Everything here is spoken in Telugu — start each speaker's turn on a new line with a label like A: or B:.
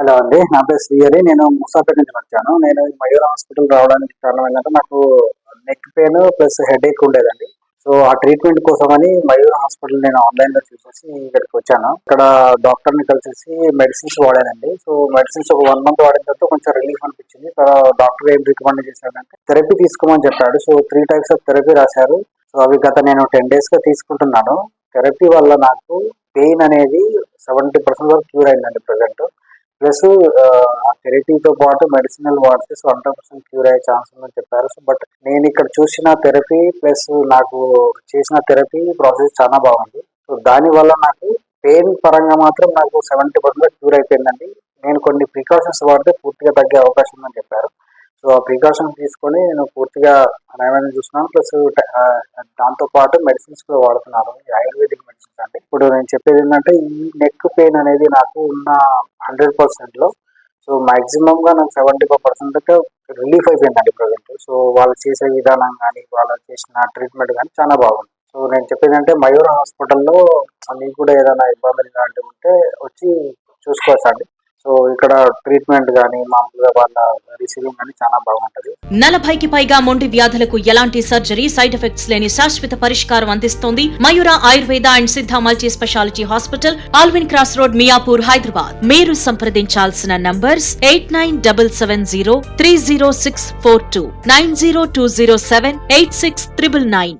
A: హలో అండి నా పేరు శ్రీహరి నేను ముసాపేట నుంచి వచ్చాను. నేను మయూర్ మయూర హాస్పిటల్ రావడానికి కారణం ఏంటంటే నాకు neck pain plus headache ఉండేదండి. సో ఆ ట్రీట్మెంట్ కోసమని మయూర హాస్పిటల్ నేను ఆన్లైన్లో చూసేసి ఇక్కడికి వచ్చాను. ఇక్కడ డాక్టర్ని కలిసేసి మెడిసిన్స్ వాడానండి. సో మెడిసిన్స్ ఒక వన్ మంత్ వాడిన తర్వాత కొంచెం రిలీఫ్ అనిపించింది. డాక్టర్ ఏం రికమెండ్ చేశాడంటే థెరపీ తీసుకోమని చెప్పాడు. So three types of therapy రాశారు. సో అవి గత నేను టెన్ డేస్గా తీసుకుంటున్నాను. థెరపీ వల్ల నాకు పెయిన్ అనేది సెవెంటీ పర్సెంట్ వరకు క్యూర్ అయిందండి ప్రజెంట్ ప్లస్ ఆ థెరపీతో పాటు మెడిసినల్ వాడితే సో హండ్రెడ్ పర్సెంట్ క్యూర్ అయ్యే ఛాన్స్ ఉందని చెప్పారు. సో బట్ నేను ఇక్కడ చూసిన థెరపీ ప్లస్ నాకు చేసిన థెరపీ ప్రాసెస్ చాలా బాగుంది. సో దాని వల్ల నాకు పెయిన్ పరంగా మాత్రం నాకు సెవెంటీ పర్సెంట్ క్యూర్ అయిపోయిందండి. నేను కొన్ని ప్రికాషన్స్ వాడితే పూర్తిగా తగ్గే అవకాశం ఉందని చెప్పారు. సో ఆ ప్రికాషన్స్ తీసుకొని నేను పూర్తిగా నయమైన చూస్తున్నాను ప్లస్ దాంతో పాటు మెడిసిన్స్ కూడా వాడుతున్నాను. ఆయుర్వేద ఇప్పుడు నేను చెప్పేది ఏంటంటే ఈ నెక్ పెయిన్ అనేది నాకు ఉన్న హండ్రెడ్ పర్సెంట్లో సో మాక్సిమం గా నాకు సెవెంటీ ఫైవ్ పర్సెంట్ అయితే రిలీఫ్ అయిపోయిందండి ప్రజెంట్ సో వాళ్ళు చేసే విధానం కానీ వాళ్ళు చేసిన ట్రీట్మెంట్ కానీ చాలా బాగుంది. సో నేను చెప్పేది అంటే మయూర్ హాస్పిటల్లో మీకు కూడా ఏదైనా ఇబ్బందులు ఇలాంటివి ఉంటే వచ్చి చూసుకోవచ్చు అండి సో ఇక్కడ ట్రీట్మెంట్ కానీ మామూలుగా వాళ్ళ రిసీవింగ్ కానీ చాలా బాగుంటది.
B: నలభైకి పైగా మొండి వ్యాధులకు ఎలాంటి సర్జరీ సైడ్ ఎఫెక్ట్స్ లేని శాశ్వత పరిష్కారం అందిస్తోంది Mayura Ayurveda and Siddha multi speciality hospital Allwyn cross road Miyapur Hyderabad. మీరు సంప్రదించాల్సిన numbers eight nine double seven zero three zero six four two nine zero two zero seven eight six triple nine.